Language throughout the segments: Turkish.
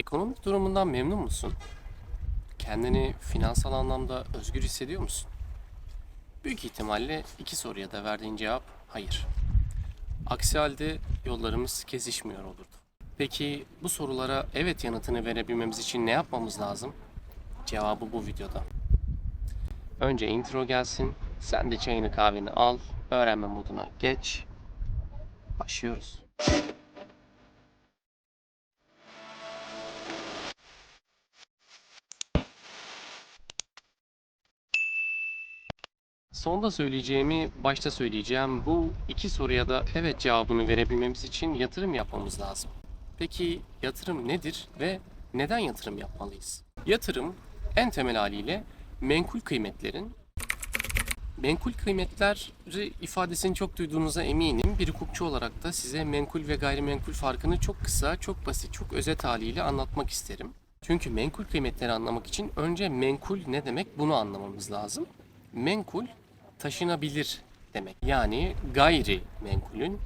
Ekonomik durumundan memnun musun? Kendini finansal anlamda özgür hissediyor musun? Büyük ihtimalle iki soruya da verdiğin cevap hayır. Aksi halde yollarımız kesişmiyor olurdu. Peki bu sorulara evet yanıtını verebilmemiz için ne yapmamız lazım? Cevabı bu videoda. Önce intro gelsin. Sen de çayını kahveni al. Öğrenme moduna geç. Başlıyoruz. Sonda söyleyeceğimi başta söyleyeceğim. Bu iki soruya da evet cevabını verebilmemiz için yatırım yapmamız lazım. Peki yatırım nedir ve neden yatırım yapmalıyız? Yatırım en temel haliyle menkul kıymetlerin Menkul kıymetleri ifadesini çok duyduğunuza eminim. Bir hukukçu olarak da size menkul ve gayrimenkul farkını çok kısa, çok basit, çok özet haliyle anlatmak isterim. Çünkü menkul kıymetleri anlamak için önce menkul ne demek bunu anlamamız lazım. Menkul taşınabilir demek. Yani gayri menkulün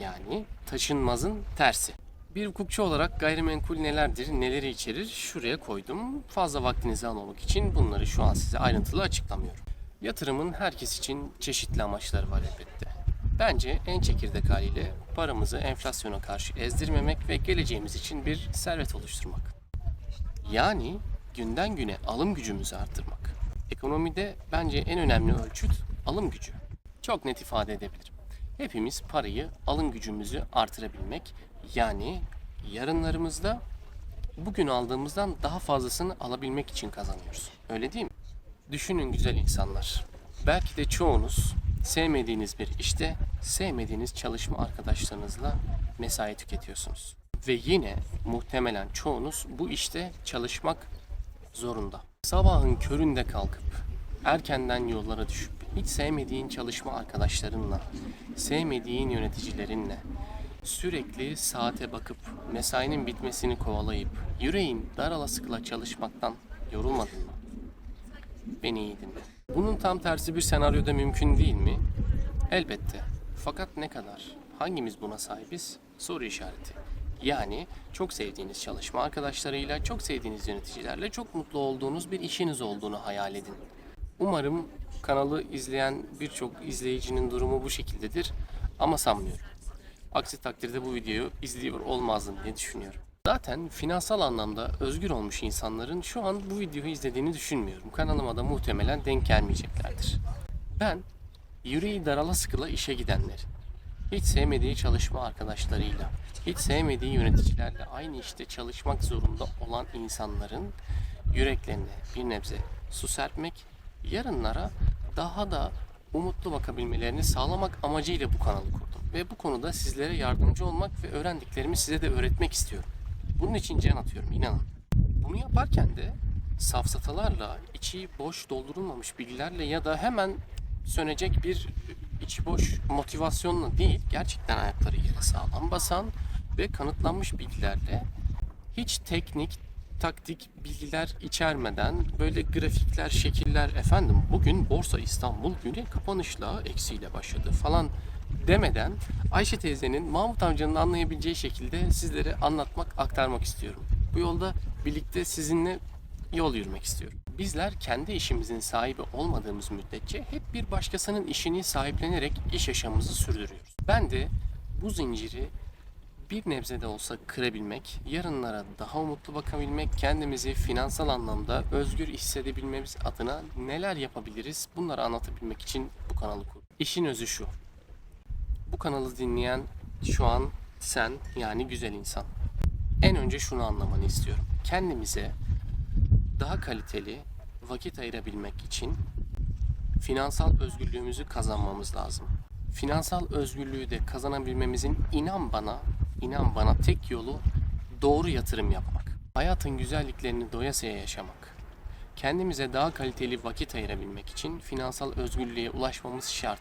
yani taşınmazın tersi. Bir hukukçu olarak gayrimenkul nelerdir, neleri içerir şuraya koydum. Fazla vaktinizi almamak için bunları şu an size ayrıntılı açıklamıyorum. Yatırımın herkes için çeşitli amaçları var elbette. Bence en çekirdek haliyle paramızı enflasyona karşı ezdirmemek ve geleceğimiz için bir servet oluşturmak. Yani günden güne alım gücümüzü arttırmak. Ekonomide bence en önemli ölçüt alım gücü. Çok net ifade edebilirim. Hepimiz parayı, alım gücümüzü artırabilmek yani yarınlarımızda bugün aldığımızdan daha fazlasını alabilmek için kazanıyoruz. Öyle değil mi? Düşünün güzel insanlar. Belki de çoğunuz sevmediğiniz bir işte, sevmediğiniz çalışma arkadaşlarınızla mesai tüketiyorsunuz. Ve yine muhtemelen çoğunuz bu işte çalışmak zorunda. Sabahın köründe kalkıp erkenden yollara düşüp hiç sevmediğin çalışma arkadaşlarınla, sevmediğin yöneticilerinle sürekli saate bakıp mesainin bitmesini kovalayıp yüreğin darala sıkıla çalışmaktan yorulmadın mı? Beni iyi dinle. Bunun tam tersi bir senaryoda mümkün değil mi? Elbette. Fakat ne kadar? Hangimiz buna sahibiz? Soru işareti. Yani çok sevdiğiniz çalışma arkadaşlarıyla, çok sevdiğiniz yöneticilerle çok mutlu olduğunuz bir işiniz olduğunu hayal edin. Umarım kanalı izleyen birçok izleyicinin durumu bu şekildedir ama sanmıyorum. Aksi takdirde bu videoyu izliyor olmazdım diye düşünüyorum. Zaten finansal anlamda özgür olmuş insanların şu an bu videoyu izlediğini düşünmüyorum. Kanalıma da muhtemelen denk gelmeyeceklerdir. Ben yüreği darala sıkıla işe gidenlerin, hiç sevmediği çalışma arkadaşlarıyla, hiç sevmediği yöneticilerle aynı işte çalışmak zorunda olan insanların yüreklerine bir nebze su serpmek, yarınlara daha da umutlu bakabilmelerini sağlamak amacıyla bu kanalı kurdum. Ve bu konuda sizlere yardımcı olmak ve öğrendiklerimi size de öğretmek istiyorum. Bunun için can atıyorum inanın. Bunu yaparken de safsatalarla, içi boş doldurulmamış bilgilerle ya da hemen sönecek bir içi boş motivasyonla değil, gerçekten ayakları yere sağlam basan ve kanıtlanmış bilgilerle hiç teknik, taktik bilgiler içermeden böyle grafikler, şekiller efendim bugün Borsa İstanbul günü kapanışla eksiyle başladı falan demeden Ayşe teyzenin Mahmut amcanın anlayabileceği şekilde sizlere anlatmak, aktarmak istiyorum. Bu yolda birlikte sizinle yol yürümek istiyorum. Bizler kendi işimizin sahibi olmadığımız müddetçe hep bir başkasının işini sahiplenerek iş yaşamımızı sürdürüyoruz. Ben de bu zinciri bir nebze de olsa kırabilmek, yarınlara daha umutlu bakabilmek, kendimizi finansal anlamda özgür hissedebilmemiz adına neler yapabiliriz bunları anlatabilmek için bu kanalı kurdum. İşin özü şu. Bu kanalı dinleyen şu an sen yani güzel insan. En önce şunu anlamanı istiyorum. Kendimize daha kaliteli vakit ayırabilmek için finansal özgürlüğümüzü kazanmamız lazım. Finansal özgürlüğü de kazanabilmemizin inan bana, inan bana tek yolu doğru yatırım yapmak. Hayatın güzelliklerini doyasıya yaşamak. Kendimize daha kaliteli vakit ayırabilmek için finansal özgürlüğe ulaşmamız şart.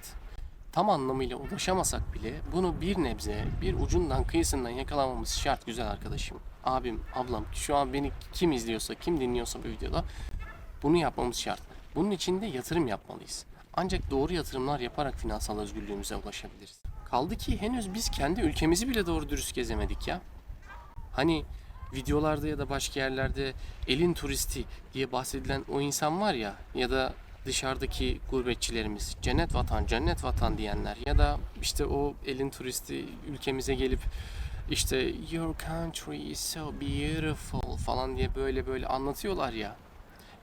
Tam anlamıyla ulaşamasak bile bunu bir nebze, bir ucundan kıyısından yakalamamız şart güzel arkadaşım. Abim, ablam, şu an beni kim izliyorsa, kim dinliyorsa bu videoda bunu yapmamız şart. Bunun için de yatırım yapmalıyız. Ancak doğru yatırımlar yaparak finansal özgürlüğümüze ulaşabiliriz. Kaldı ki henüz biz kendi ülkemizi bile doğru dürüst gezemedik ya. Hani videolarda ya da başka yerlerde elin turisti diye bahsedilen o insan var ya ya da dışarıdaki gurbetçilerimiz cennet vatan cennet vatan diyenler ya da işte o elin turisti ülkemize gelip işte your country is so beautiful falan diye böyle böyle anlatıyorlar ya.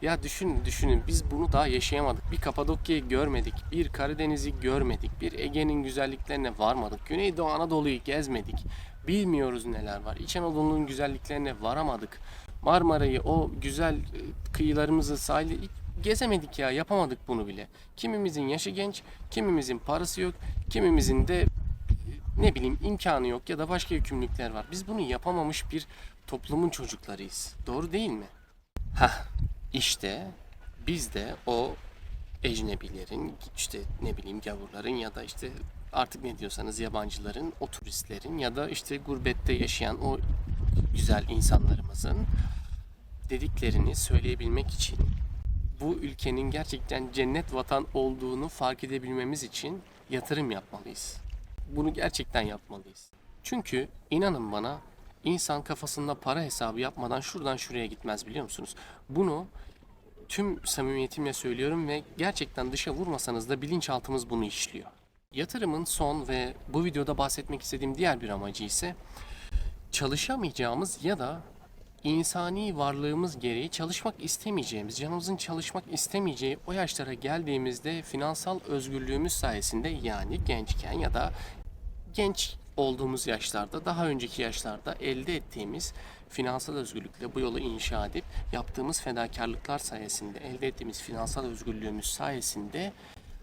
Ya düşünün düşünün biz bunu daha yaşayamadık. Bir Kapadokya'yı görmedik. Bir Karadeniz'i görmedik. Bir Ege'nin güzelliklerine varmadık. Güneydoğu Anadolu'yu gezmedik. Bilmiyoruz neler var. İç Anadolu'nun güzelliklerine varamadık. Marmara'yı o güzel e, kıyılarımızı sahili gezemedik ya yapamadık bunu bile. Kimimizin yaşı genç, kimimizin parası yok, kimimizin de e, ne bileyim imkanı yok ya da başka yükümlülükler var. Biz bunu yapamamış bir toplumun çocuklarıyız. Doğru değil mi? Hah işte biz de o ecnebilerin işte ne bileyim gavurların ya da işte artık ne diyorsanız yabancıların, o turistlerin ya da işte gurbette yaşayan o güzel insanlarımızın dediklerini söyleyebilmek için bu ülkenin gerçekten cennet vatan olduğunu fark edebilmemiz için yatırım yapmalıyız. Bunu gerçekten yapmalıyız. Çünkü inanın bana insan kafasında para hesabı yapmadan şuradan şuraya gitmez biliyor musunuz? Bunu tüm samimiyetimle söylüyorum ve gerçekten dışa vurmasanız da bilinçaltımız bunu işliyor. Yatırımın son ve bu videoda bahsetmek istediğim diğer bir amacı ise çalışamayacağımız ya da insani varlığımız gereği çalışmak istemeyeceğimiz, canımızın çalışmak istemeyeceği o yaşlara geldiğimizde finansal özgürlüğümüz sayesinde yani gençken ya da genç olduğumuz yaşlarda, daha önceki yaşlarda elde ettiğimiz finansal özgürlükle bu yolu inşa edip yaptığımız fedakarlıklar sayesinde elde ettiğimiz finansal özgürlüğümüz sayesinde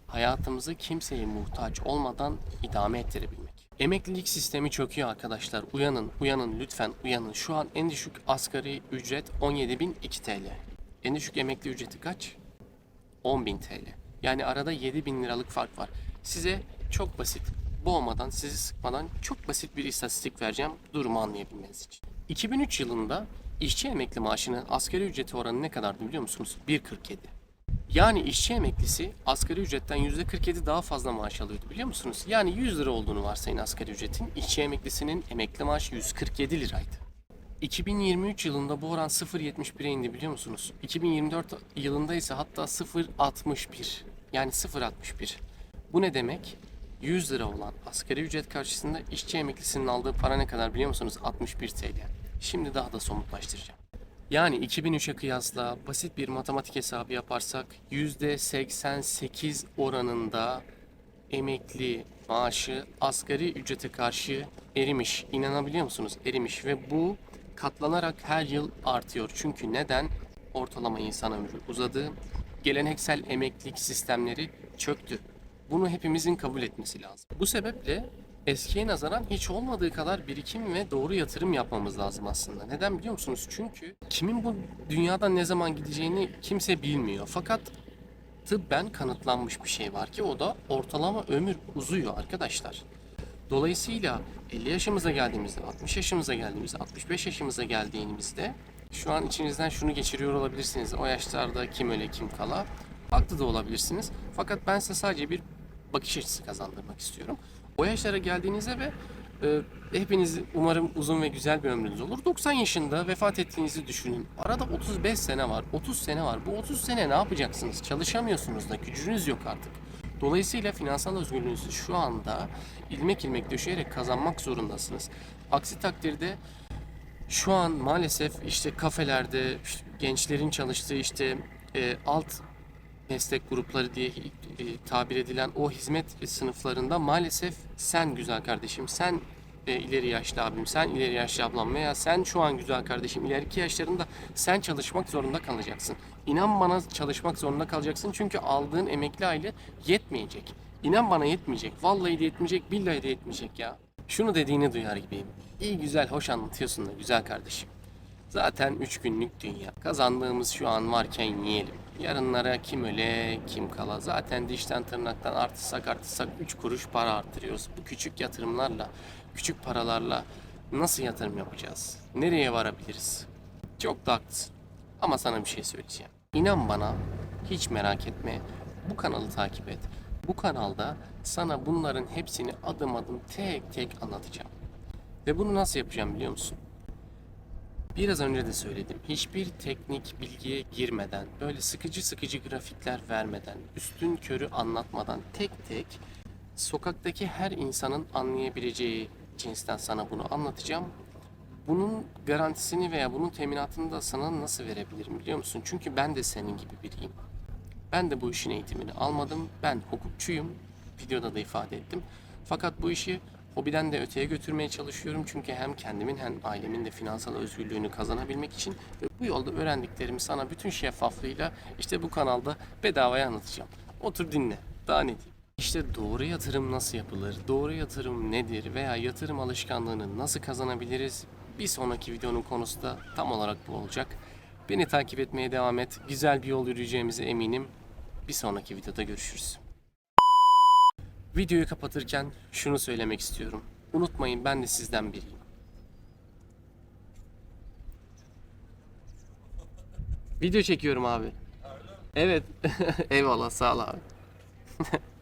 hayatımızı kimseye muhtaç olmadan idame ettirebilmek. Emeklilik sistemi çöküyor arkadaşlar. Uyanın, uyanın lütfen uyanın. Şu an en düşük asgari ücret 17.002 TL. En düşük emekli ücreti kaç? 10.000 TL. Yani arada 7.000 liralık fark var. Size çok basit, boğmadan, sizi sıkmadan çok basit bir istatistik vereceğim durumu anlayabilmeniz için. 2003 yılında işçi emekli maaşının asgari ücreti oranı ne kadardı biliyor musunuz? 1.47. Yani işçi emeklisi asgari ücretten %47 daha fazla maaş alıyordu biliyor musunuz? Yani 100 lira olduğunu varsayın asgari ücretin. İşçi emeklisinin emekli maaşı 147 liraydı. 2023 yılında bu oran 0.71'e indi biliyor musunuz? 2024 yılında ise hatta 0.61. Yani 0.61. Bu ne demek? 100 lira olan asgari ücret karşısında işçi emeklisinin aldığı para ne kadar biliyor musunuz? 61 TL. Şimdi daha da somutlaştıracağım. Yani 2003'e kıyasla basit bir matematik hesabı yaparsak %88 oranında emekli maaşı asgari ücrete karşı erimiş. İnanabiliyor musunuz? Erimiş ve bu katlanarak her yıl artıyor. Çünkü neden? Ortalama insan ömrü uzadı. Geleneksel emeklilik sistemleri çöktü. Bunu hepimizin kabul etmesi lazım. Bu sebeple eskiye nazaran hiç olmadığı kadar birikim ve doğru yatırım yapmamız lazım aslında. Neden biliyor musunuz? Çünkü kimin bu dünyadan ne zaman gideceğini kimse bilmiyor. Fakat tıbben kanıtlanmış bir şey var ki o da ortalama ömür uzuyor arkadaşlar. Dolayısıyla 50 yaşımıza geldiğimizde, 60 yaşımıza geldiğimizde, 65 yaşımıza geldiğimizde şu an içinizden şunu geçiriyor olabilirsiniz. O yaşlarda kim öle kim kala. Haklı da olabilirsiniz. Fakat ben size sadece bir bakış açısı kazandırmak istiyorum. O yaşlara geldiğinizde ve e, hepiniz umarım uzun ve güzel bir ömrünüz olur. 90 yaşında vefat ettiğinizi düşünün. Arada 35 sene var, 30 sene var. Bu 30 sene ne yapacaksınız? Çalışamıyorsunuz da gücünüz yok artık. Dolayısıyla finansal özgürlüğünüzü şu anda ilmek ilmek döşeyerek kazanmak zorundasınız. Aksi takdirde şu an maalesef işte kafelerde işte gençlerin çalıştığı işte e, alt meslek grupları diye e, tabir edilen o hizmet sınıflarında maalesef sen güzel kardeşim, sen e, ileri yaşlı abim, sen ileri yaşlı ablam veya sen şu an güzel kardeşim ileriki yaşlarında sen çalışmak zorunda kalacaksın. İnan bana çalışmak zorunda kalacaksın çünkü aldığın emekli aile yetmeyecek. İnan bana yetmeyecek. Vallahi de yetmeyecek, billahi de yetmeyecek ya. Şunu dediğini duyar gibiyim. İyi güzel hoş anlatıyorsun da güzel kardeşim. Zaten üç günlük dünya. Kazandığımız şu an varken yiyelim. Yarınlara kim öle kim kala. Zaten dişten tırnaktan artırsak artırsak 3 kuruş para arttırıyoruz. Bu küçük yatırımlarla, küçük paralarla nasıl yatırım yapacağız? Nereye varabiliriz? Çok da haklısın. Ama sana bir şey söyleyeceğim. İnan bana, hiç merak etme. Bu kanalı takip et. Bu kanalda sana bunların hepsini adım adım tek tek anlatacağım. Ve bunu nasıl yapacağım biliyor musun? Biraz önce de söyledim. Hiçbir teknik bilgiye girmeden, böyle sıkıcı sıkıcı grafikler vermeden, üstün körü anlatmadan tek tek sokaktaki her insanın anlayabileceği cinsten sana bunu anlatacağım. Bunun garantisini veya bunun teminatını da sana nasıl verebilirim biliyor musun? Çünkü ben de senin gibi biriyim. Ben de bu işin eğitimini almadım. Ben hukukçuyum. Videoda da ifade ettim. Fakat bu işi hobiden de öteye götürmeye çalışıyorum. Çünkü hem kendimin hem ailemin de finansal özgürlüğünü kazanabilmek için ve bu yolda öğrendiklerimi sana bütün şeffaflığıyla işte bu kanalda bedavaya anlatacağım. Otur dinle. Daha ne diyeyim? İşte doğru yatırım nasıl yapılır? Doğru yatırım nedir? Veya yatırım alışkanlığını nasıl kazanabiliriz? Bir sonraki videonun konusu da tam olarak bu olacak. Beni takip etmeye devam et. Güzel bir yol yürüyeceğimize eminim. Bir sonraki videoda görüşürüz. Videoyu kapatırken şunu söylemek istiyorum. Unutmayın ben de sizden biriyim. Video çekiyorum abi. Evet. Eyvallah sağ ol abi.